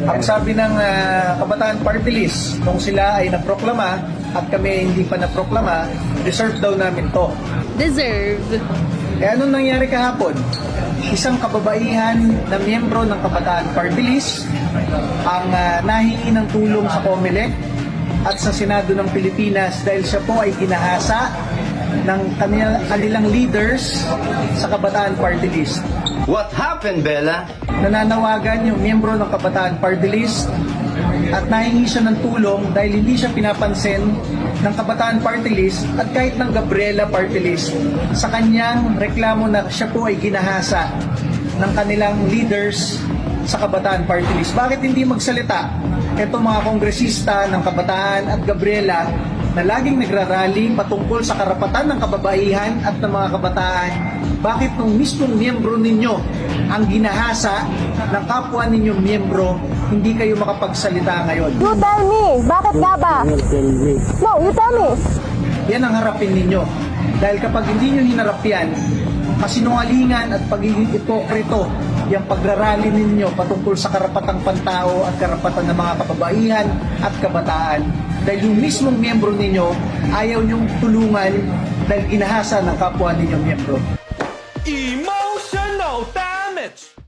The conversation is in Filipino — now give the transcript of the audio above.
Ang sabi ng ah, Kabataan Party List, nung sila ay naproklama at kami hindi pa naproklama, deserve daw namin to. Deserve. Eh anong nangyari kahapon? Isang kababaihan na miyembro ng Kabataan Party List ang ah, nahingi ng tulong sa COMELEC at sa Senado ng Pilipinas dahil siya po ay ginahasa ng kanil- kanilang leaders sa Kabataan Party List. What happened, Bella? Nananawagan yung miyembro ng Kabataan Party List at nahingi siya ng tulong dahil hindi siya pinapansin ng Kabataan Party List at kahit ng Gabriela Party List sa kanyang reklamo na siya po ay ginahasa ng kanilang leaders sa Kabataan Party List. Bakit hindi magsalita? Ito mga kongresista ng Kabataan at Gabriela na laging nagrarally patungkol sa karapatan ng kababaihan at ng mga kabataan, bakit nung mismong miyembro ninyo ang ginahasa ng kapwa ninyong miyembro, hindi kayo makapagsalita ngayon? You tell me, bakit nga ba? No, you tell me. Yan ang harapin ninyo. Dahil kapag hindi nyo hinarap yan, kasinungalingan at pagiging ipokrito yung pagrarally ninyo patungkol sa karapatang pantao at karapatan ng mga kababaihan at kabataan. Dahil yung mismong miyembro ninyo, ayaw nyong tulungan dahil inahasa ng kapwa ninyong miyembro. Emotional damage!